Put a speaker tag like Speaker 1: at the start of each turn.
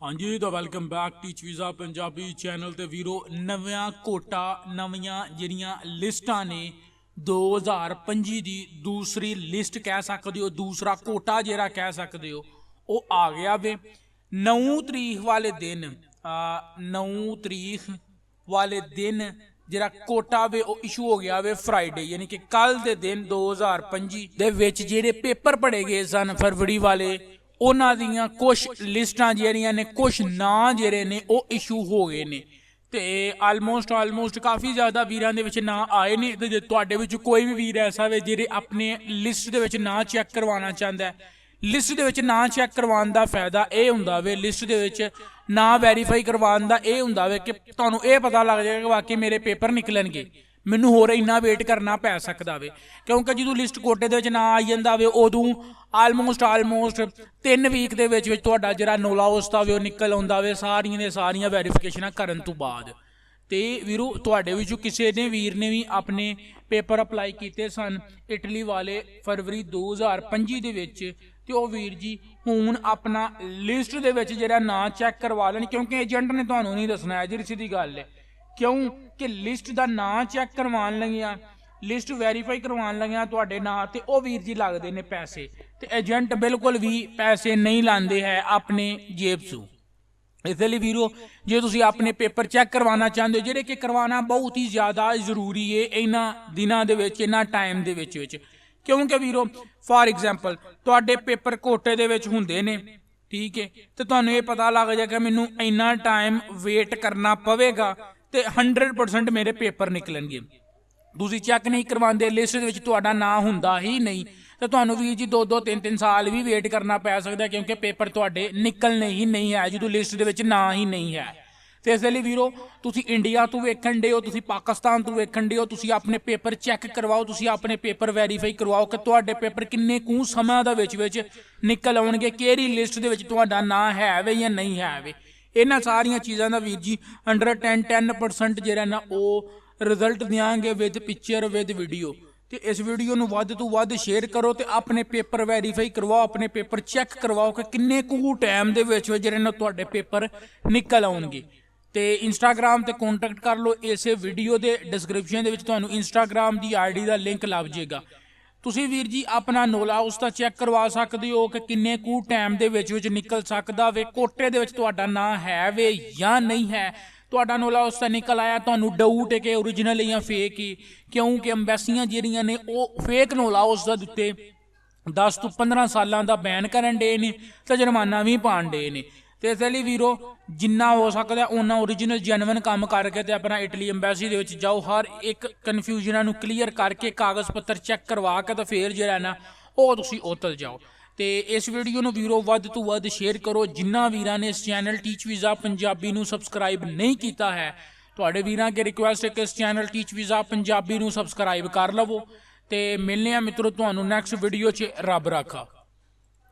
Speaker 1: ਹਾਂਜੀ, ਤਾਂ welcome back teach visa Punjabi channel ਤੇ ਵੀਰੋ, ਨਵਿਆਂ ਕੋਟਾ, ਨਵੀਆਂ ਜਿਹੜੀਆਂ ਲਿਸਟਾਂ ਨੇ 2025 ਦੀ ਦੂਸਰੀ ਲਿਸਟ ਕਹਿ ਸਕਦੇ ਹੋ, ਦੂਸਰਾ ਕੋਟਾ ਜਿਹੜਾ ਕਹਿ ਸਕਦੇ ਹੋ, ਉਹ ਆ ਗਿਆ ਵੇ। 9 ਤਰੀਕ ਵਾਲੇ ਦਿਨ, ਆ 9 ਤਰੀਕ ਵਾਲੇ ਦਿਨ ਜਿਹੜਾ ਕੋਟਾ ਵੇ, ਉਹ ਇਸ਼ੂ ਹੋ ਗਿਆ ਵੇ ਫਰਾਈਡੇ ਯਾਨੀ ਕਿ ਕੱਲ ਦੇ ਦਿਨ 2025 ਦੇ ਵਿੱਚ ਜਿਹੜੇ ਪੇਪਰ ਪੜੇ ਗਏ ਸਨ ਫਰਵਰੀ ਵਾਲੇ ਉਹਨਾਂ ਦੀਆਂ ਕੁਝ ਲਿਸਟਾਂ ਜਿਹੜੀਆਂ ਨੇ ਕੁਝ ਨਾਂ ਜਿਹੜੇ ਨੇ, ਉਹ ਇਸ਼ੂ ਹੋ ਗਏ ਨੇ। ਤੇ ਆਲਮੋਸਟ ਆਲਮੋਸਟ ਕਾਫੀ ਜ਼ਿਆਦਾ ਵੀਰਾਂ ਦੇ ਵਿੱਚ ਨਾਂ ਆਏ ਨੇ ਤੇ ਜੇ ਤੁਹਾਡੇ ਵਿੱਚ ਕੋਈ ਵੀ ਵੀਰ ਐਸਾ ਵੇ ਜਿਹੜੇ ਆਪਣੇ ਲਿਸਟ ਦੇ ਵਿੱਚ ਨਾਂ ਚੈੱਕ ਕਰਵਾਉਣਾ ਚਾਹੁੰਦਾ ਹੈ ਲਿਸਟ ਦੇ ਵਿੱਚ ਨਾਂ ਚੈੱਕ ਕਰਵਾਉਣ ਦਾ ਫਾਇਦਾ ਇਹ ਹੁੰਦਾ ਵੇ ਲਿਸਟ ਦੇ ਵਿੱਚ ਨਾਂ ਵੈਰੀਫਾਈ ਕਰਵਾਉਣ ਦਾ ਇਹ ਹੁੰਦਾ ਵੇ ਕਿ ਤੁਹਾਨੂੰ ਇਹ ਪਤਾ ਲੱਗ ਜਾਏਗਾ ਕਿ ਵਾਕਈ ਮੇਰੇ ਪੇਪਰ ਨਿਕਲਣਗੇ। ਮੈਨੂੰ ਹੋਰ ਇੰਨਾ ਵੇਟ ਕਰਨਾ ਪੈ ਸਕਦਾ ਵੇ। ਕਿਉਂਕਿ ਜਦੋਂ ਲਿਸਟ ਕੋਟੇ ਦੇ ਵਿੱਚ ਨਾ ਆਈ ਜਾਂਦਾ ਵੇ, ਉਦੋਂ ਆਲਮੋਸਟ ਆਲਮੋਸਟ 3 ਵੀਕ ਦੇ ਵਿੱਚ ਵਿੱਚ ਤੁਹਾਡਾ ਜਿਹੜਾ ਨੋਲਾ ਉਸਤਾ ਵੇ ਉਹ ਨਿਕਲ ਆਉਂਦਾ ਵੇ, ਸਾਰੀਆਂ ਦੇ ਸਾਰੀਆਂ ਵੈਰੀਫਿਕੇਸ਼ਨਾਂ ਕਰਨ ਤੋਂ ਬਾਅਦ। ਤੇ ਵੀਰੋ, ਤੁਹਾਡੇ ਵਿੱਚੋਂ ਕਿਸੇ ਨੇ, ਵੀਰ ਨੇ ਵੀ ਆਪਣੇ ਪੇਪਰ ਅਪਲਾਈ ਕੀਤੇ ਸਨ ਇਟਲੀ ਵਾਲੇ ਫਰਵਰੀ 2025 ਦੇ ਵਿੱਚ। ਤੇ ਉਹ ਵੀਰ ਜੀ ਹੁਣ ਆਪਣਾ ਲਿਸਟ ਦੇ ਵਿੱਚ ਜਿਹੜਾ ਨਾਂ ਚੈੱਕ ਕਰਵਾ ਲੈਣ, ਕਿਉਂਕਿ ਏਜੰਟ ਨੇ ਤੁਹਾਨੂੰ ਨਹੀਂ ਦੱਸਣਾ ਹੈ ਜਿਹੜੀ ਸਿੱਧੀ ਗੱਲ ਹੈ। ਕਿਉਂ ਕਿ ਲਿਸਟ ਦਾ ਨਾਂ ਚੈੱਕ ਕਰਵਾਉਣ ਲੱਗਿਆ ਲਿਸਟ ਵੈਰੀਫਾਈ ਕਰਵਾਉਣ ਲੱਗਿਆ ਤੁਹਾਡੇ ਨਾਂ ਤੇ ਉਹ ਵੀਰ ਜੀ ਲੱਗਦੇ ਨੇ ਪੈਸੇ ਤੇ ਏਜੰਟ ਬਿਲਕੁਲ ਵੀ ਪੈਸੇ ਨਹੀਂ ਲਾਉਂਦੇ ਹੈ ਆਪਣੇ ਜੇਬ ਤੋਂ ਇਸ ਲਈ ਵੀਰੋ, ਜੇ ਤੁਸੀਂ ਆਪਣੇ ਪੇਪਰ ਚੈੱਕ ਕਰਵਾਉਣਾ ਚਾਹੁੰਦੇ ਹੋ, ਜਿਹੜੇ ਕਿ ਕਰਵਾਉਣਾ ਬਹੁਤ ਹੀ ਜ਼ਿਆਦਾ ਜ਼ਰੂਰੀ ਹੈ ਇਹਨਾਂ ਦਿਨਾਂ ਦੇ ਵਿੱਚ, ਇਹਨਾਂ ਟਾਈਮ ਦੇ ਵਿੱਚ ਵਿੱਚ। ਕਿਉਂਕਿ ਵੀਰੋ ਫਾਰ ਐਗਜ਼ਾਮਪਲ ਤੁਹਾਡੇ ਪੇਪਰ ਕੋਟੇ ਦੇ ਵਿੱਚ ਹੁੰਦੇ ਨੇ, ਠੀਕ ਹੈ ਤੇ ਤੁਹਾਨੂੰ ਇਹ ਪਤਾ ਲੱਗ ਜਾਏਗਾ ਮੈਨੂੰ ਇੰਨਾ ਟਾਈਮ ਵੇਟ ਕਰਨਾ ਪਵੇਗਾ। ਤੇ 100% ਮੇਰੇ ਪੇਪਰ ਨਿਕਲਣਗੇ। ਤੁਸੀਂ ਚੈੱਕ ਨਹੀਂ ਕਰਵਾਉਂਦੇ ਲਿਸਟ ਦੇ ਵਿੱਚ ਤੁਹਾਡਾ ਨਾਂ ਹੁੰਦਾ ਹੀ ਨਹੀਂ। ਤਾਂ ਤੁਹਾਨੂੰ ਵੀ ਜੀ 2-2 3-3 ਸਾਲ ਵੀ ਵੇਟ ਕਰਨਾ ਪੈ ਸਕਦਾ ਕਿਉਂਕਿ ਪੇਪਰ ਤੁਹਾਡੇ ਨਿਕਲਣੇ ਹੀ ਨਹੀਂ ਹੈ, ਜਦੋਂ ਲਿਸਟ ਦੇ ਵਿੱਚ ਨਾਂ ਹੀ ਨਹੀਂ ਹੈ। ਤੇ ਇਸ ਲਈ ਵੀਰੋ, ਤੁਸੀਂ ਇੰਡੀਆ ਤੋਂ ਵੇਖਣ ਦੇ ਹੋ, ਤੁਸੀਂ ਪਾਕਿਸਤਾਨ ਤੋਂ ਵੇਖਣ ਦੇ ਹੋ, ਤੁਸੀਂ ਆਪਣੇ ਪੇਪਰ ਚੈੱਕ ਕਰਵਾਓ, ਤੁਸੀਂ ਆਪਣੇ ਪੇਪਰ ਵੈਰੀਫਾਈ ਕਰਵਾਓ ਕਿ ਤੁਹਾਡੇ ਪੇਪਰ ਕਿੰਨੇ ਕੁ ਸਮਾਂ ਦਾ ਵਿੱਚ ਵਿੱਚ ਨਿਕਲ ਆਉਣਗੇ, ਕਿਹੜੀ ਲਿਸਟ ਦੇ ਵਿੱਚ ਤੁਹਾਡਾ ਨਾਂ ਹੈ ਵੇ ਜਾਂ ਨਹੀਂ ਹੈ ਵੇ। ਇਹਨਾਂ ਸਾਰੀਆਂ ਚੀਜ਼ਾਂ ਦਾ ਵੀਰ ਜੀ ਅੰਡਰ 10 10% ਜਿਹੜਾ ਨਾ ਉਹ ਰਿਜ਼ਲਟ ਦਿਆਂਗੇ ਵਿਦ ਪਿਕਚਰ ਵਿਦ ਵੀਡੀਓ ਤੇ ਇਸ ਵੀਡੀਓ ਨੂੰ ਵੱਧ ਤੋਂ ਵੱਧ ਸ਼ੇਅਰ ਕਰੋ ਤੇ ਆਪਣੇ ਪੇਪਰ ਵੈਰੀਫਾਈ ਕਰਵਾਓ, ਆਪਣੇ ਪੇਪਰ ਚੈੱਕ ਕਰਵਾਓ ਕਿ ਕਿੰਨੇ ਕੁ ਟਾਈਮ ਦੇ ਵਿੱਚ ਜਿਹੜੇ ਨਾ ਤੁਹਾਡੇ ਪੇਪਰ ਨਿਕਲ ਆਉਣਗੇ। ਤੇ ਇੰਸਟਾਗ੍ਰam ਤੇ ਕੰਟੈਕਟ ਕਰ ਲਓ, ਇਸੇ ਵੀਡੀਓ ਦੇ ਡਿਸਕ੍ਰਿਪਸ਼ਨ ਦੇ ਵਿੱਚ ਤੁਹਾਨੂੰ ਇੰਸਟਾਗ੍ਰam ਦੀ ਆਈਡੀ ਦਾ ਲਿੰਕ ਲੱਭ ਜਾਏਗਾ। ਤੁਸੀਂ ਵੀਰ ਜੀ ਆਪਣਾ ਨੋਲਾ ਉਸ ਦਾ ਚੈੱਕ ਕਰਵਾ ਸਕਦੇ ਹੋ ਕਿ ਕਿੰਨੇ ਕੁ ਟਾਈਮ ਦੇ ਵਿੱਚ ਵਿੱਚ ਨਿਕਲ ਸਕਦਾ ਵੇ, ਕੋਟੇ ਦੇ ਵਿੱਚ ਤੁਹਾਡਾ ਨਾਂ ਹੈ ਵੇ ਜਾਂ ਨਹੀਂ ਹੈ? ਤੁਹਾਡਾ ਨੋਲਾ ਉਸ ਦਾ ਨਿਕਲ ਆਇਆ, ਤੁਹਾਨੂੰ ਡਾਊਟ ਹੈ ਕਿ origignal ਜਾਂ ਫੇਕ ਹੀ, ਕਿਉਂਕਿ ਅੰਬੈਸੀਆਂ ਜਿਹੜੀਆਂ ਨੇ ਉਹ ਫੇਕ ਨੋਲਾ ਉਸ ਦਾ ਦਿੱਤੇ। 10 ਤੋਂ 15 ਸਾਲਾਂ ਦਾ ਬੈਨ ਕਰਨ ਦੇ ਨੇ ਤੇ ਜੁਰਮਾਨਾ ਵੀ ਪਾਣ ਦੇ ਨੇ। ਤੇ ਇਸ ਲਈ ਵੀਰੋ, ਜਿੰਨਾ ਹੋ ਸਕਦਾ ਉਹਨਾਂ origignal ਜੈਨੂਇਨ ਕੰਮ ਕਰਕੇ ਤੇ ਆਪਣਾ ਇਟਲੀ ਐਮਬੈਸੀ ਦੇ ਵਿੱਚ ਜਾਓ। ਹਰ ਇੱਕ ਕਨਫਿਊਜ਼ਨਾਂ ਨੂੰ ਕਲੀਅਰ ਕਰਕੇ ਕਾਗਜ਼ ਪੱਤਰ ਚੈੱਕ ਕਰਵਾ ਕੇ ਤਾਂ ਫੇਰ ਜਿਹੜਾ ਨਾ, ਉਹ ਤੁਸੀਂ ਉਤਲ ਜਾਓ। ਤੇ ਇਸ ਵੀਡੀਓ ਨੂੰ ਵੀਰੋ ਵੱਧ ਤੋਂ ਵੱਧ ਸ਼ੇਅਰ ਕਰੋ। ਜਿੰਨਾ ਵੀਰਾਂ ਨੇ ਇਸ ਚੈਨਲ ਟੀਚ ਵੀਜ਼ਾ ਪੰਜਾਬੀ ਨੂੰ ਸਬਸਕ੍ਰਾਈਬ ਨਹੀਂ ਕੀਤਾ ਹੈ, ਤੁਹਾਡੇ ਵੀਰਾਂ ਕੇ ਰਿਕੁਐਸਟ ਹੈ ਕਿ ਇਸ ਚੈਨਲ ਟੀਚ ਵੀਜ਼ਾ ਪੰਜਾਬੀ ਨੂੰ ਸਬਸਕ੍ਰਾਈਬ ਕਰ ਲਵੋ। ਤੇ ਮਿਲਨੇ ਆ ਮਿੱਤਰੋ, ਤੁਹਾਨੂੰ ਨੈਕਸਟ ਵੀਡੀਓ 'ਚ ਰੱਬ ਰਾਖਾ।